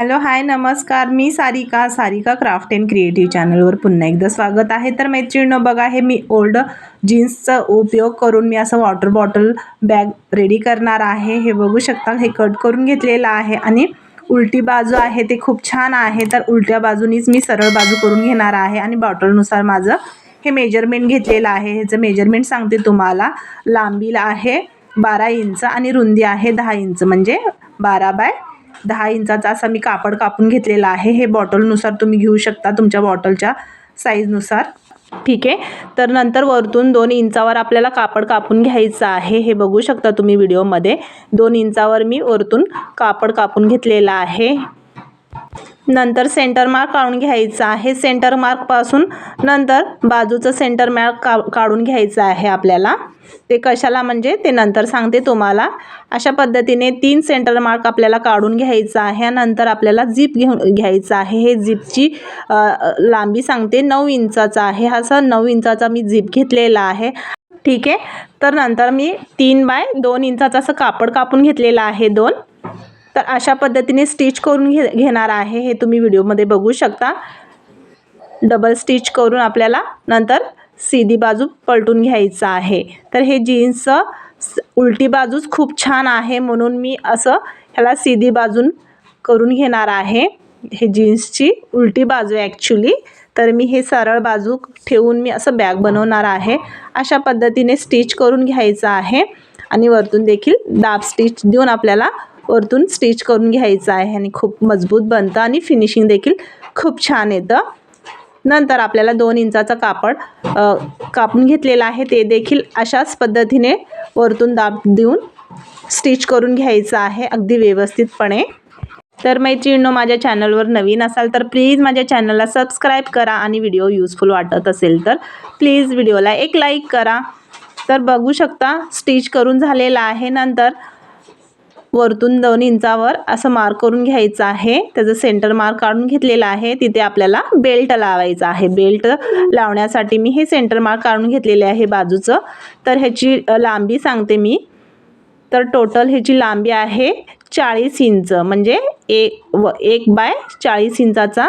Hello hi नमस्कार. मी Sarika Sarika craft and creative चॅनलवर पुन्हा एकदा स्वागत आहे. तर मैत्रिणींनो बघा हे मी ओल्ड जीन्सचा उपयोग करून मी असं वॉटर बॉटल बॅग रेडी करणार आहे. हे बघू शकता हे कट करून घेतलेलं आहे आणि उलटी बाजू आहे ते खूप छान आहे. तर उलट्या बाजूनीच मी सरळ बाजू करून घेणार आहे आणि बॉटलनुसार माझं हे मेजरमेंट घेतलेलं आहे. ह्याचं मेजरमेंट सांगते तुम्हाला. लांबीला आहे बारा इंच आणि रुंदी आहे दहा इंच. म्हणजे बारा बाय दहा इंचाचा असा मी कापड कापून घेतलेला आहे. हे बॉटलनुसार तुम्ही घेऊ शकता तुमच्या बॉटलच्या साईजनुसार ठीक आहे? तर नंतर वरतून दोन इंचावर आपल्याला कापड कापून घ्यायचं आहे. हे बघू शकता तुम्ही व्हिडिओमध्ये दोन इंचावर मी वरतून कापड कापून घेतलेलं आहे. नंतर सेंटर मार्क काढून घ्यायचा आहे. सेंटर मार्कपासून नंतर बाजूचं सेंटर मार्क का काढून घ्यायचं आहे आपल्याला. ते कशाला म्हणजे ते नंतर सांगते तुम्हाला. अशा पद्धतीने तीन सेंटर मार्क आपल्याला काढून घ्यायचा आहे. नंतर आपल्याला झिप घेऊन घ्यायचं आहे. हे झिपची लांबी सांगते. नऊ इंचाचा आहे. असा नऊ इंचाचा मी झिप घेतलेला आहे. ठीक आहे? तर नंतर मी तीन बाय दोन इंचाचं असं कापड कापून घेतलेलं आहे दोन. तर अशा पद्धतीने स्टिच करून घे घेणार आहे. हे तुम्ही व्हिडिओमध्ये बघू शकता. डबल स्टिच करून आपल्याला नंतर सीधी बाजू पलटून घ्यायचं आहे. तर हे जीन्सचं उलटी बाजूच खूप छान आहे म्हणून मी असं ह्याला सीधी बाजून करून घेणार आहे. हे जीन्सची उलटी बाजू आहे ॲक्च्युली तर मी हे सरळ बाजू ठेवून मी असं बॅग बनवणार आहे. अशा पद्धतीने स्टिच करून घ्यायचं आहे. आणि वरतून देखील दाब स्टिच देऊन आपल्याला वरतून स्टिच करून घ्यायचं आहे आणि खूप मजबूत बनतं आणि फिनिशिंग देखील खूप छान येतं. नंतर आपल्याला दोन इंचाचं कापड कापून घेतलेलं आहे. ते देखील अशाच पद्धतीने वरतून दाब देऊन स्टिच करून घ्यायचं आहे अगदी व्यवस्थितपणे. तर मैत्रिणींनो माझ्या चॅनलवर नवीन असाल तर प्लीज माझ्या चॅनलला सबस्क्राईब करा आणि व्हिडिओ यूजफुल वाटत असेल तर प्लीज व्हिडिओला एक लाईक करा. तर बघू शकता स्टिच करून झालेला आहे. नंतर वरतून दोन इंचावर असं मार्क करून घ्यायचं आहे. त्याचं सेंटर मार्क काढून घेतलेला आहे. तिथे आपल्याला बेल्ट लावायचा आहे. बेल्ट लावण्यासाठी मी हे सेंटर मार्क काढून घेतलेले आहे बाजूचं. तर ह्याची लांबी सांगते मी. तर टोटल ह्याची लांबी आहे चाळीस इंच. म्हणजे एक व एक बाय चाळीस इंचाचा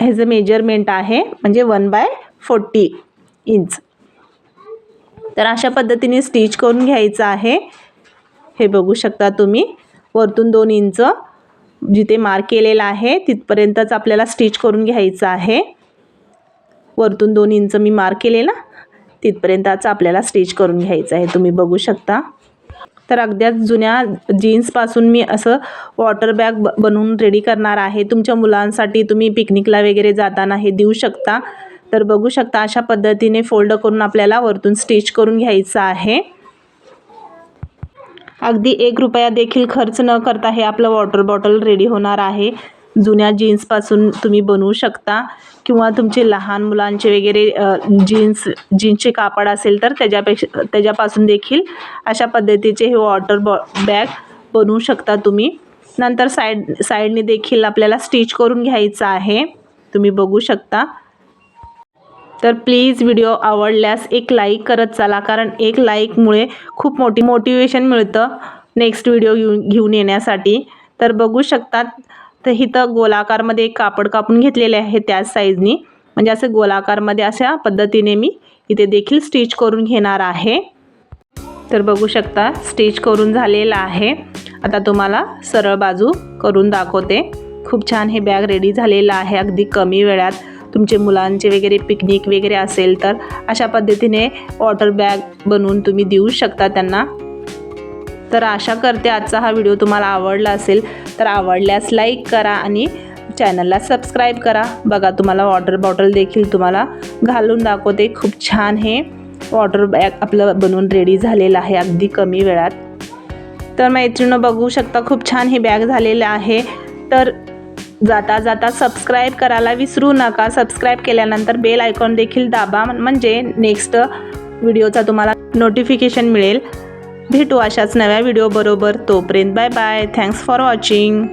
ह्याचं मेजरमेंट आहे. म्हणजे वन बाय फोर्टी इंच. तर अशा पद्धतीने स्टिच करून घ्यायचं आहे. हे बघू शकता तुम्ही. वरतून दोन इंच जिथे मार्क केलेलं आहे तिथपर्यंतच आपल्याला स्टिच करून घ्यायचं आहे. वरतून दोन इंच मी मार्क केलेला तिथपर्यंतच आपल्याला स्टिच करून घ्यायचं आहे. तुम्ही बघू शकता. तर अगद्याच जुन्या जीन्सपासून मी असं वॉटर बॅग ब बनवून रेडी करणार आहे. तुमच्या मुलांसाठी तुम्ही पिकनिकला वगैरे जाताना हे देऊ शकता. तर बघू शकता अशा पद्धतीने फोल्ड करून आपल्याला वरतून स्टिच करून घ्यायचं आहे. अगदी एक रुपया देखील खर्च न करता हे आपलं वॉटर बॉटल रेडी होणार आहे. जुन्या जीन्सपासून तुम्ही बनवू शकता. किंवा तुमचे लहान मुलांचे वगैरे जीन्स जीन्सचे कापड असेल तर त्याच्यापेक्षा त्याच्यापासून देखील अशा पद्धतीचे हे वॉटर बॉ बॅग बनवू शकता तुम्ही. नंतर साईड साईडने देखील आपल्याला स्टिच करून घ्यायचं आहे. तुम्ही बघू शकता. तर प्लीज व्हिडिओ आवडल्यास एक लाईक करत चला. कारण एक लाईकमुळे खूप मोठी मोटिवेशन मिळतं नेक्स्ट व्हिडिओ घेऊन घेऊन येण्यासाठी. तर बघू शकतात तर इथं गोलाकारमध्ये एक कापड कापून घेतलेले आहे त्याच साईजनी म्हणजे असं गोलाकारमध्ये अशा पद्धतीने मी इथे देखील स्टिच करून घेणार आहे. तर बघू शकता स्टिच करून झालेलं आहे. आता तुम्हाला सरळ बाजू करून दाखवते. खूप छान हे बॅग रेडी झालेलं आहे अगदी कमी वेळात. तुमचे मुलांचे वगैरे पिकनिक वगैरे असेल तर अशा पद्धतीने वॉटर बॅग बनवून तुम्ही देऊ शकता त्यांना. तर आशा करते आजचा हा व्हिडिओ तुम्हाला आवडला असेल तर आवडल्यास लाईक करा आणि चॅनलला सबस्क्राईब करा. बघा तुम्हाला वॉटर बॉटल देखील तुम्हाला घालून दाखवते. खूप छान हे वॉटर बॅग आपलं बनवून रेडी झालेलं आहे अगदी कमी वेळात. तर मैत्रिणं बघू शकता खूप छान हे बॅग झालेलं आहे. तर जाता जाता सबस्क्राईब करायला विसरू नका. सबस्क्राईब केल्यानंतर बेल आयकॉन देखील दाबा. म्हणजे नेक्स्ट व्हिडिओचा तुम्हाला नोटिफिकेशन मिळेल. भेटू अशाच नव्या व्हिडिओबरोबर तोपर्यंत bye bye thanks for watching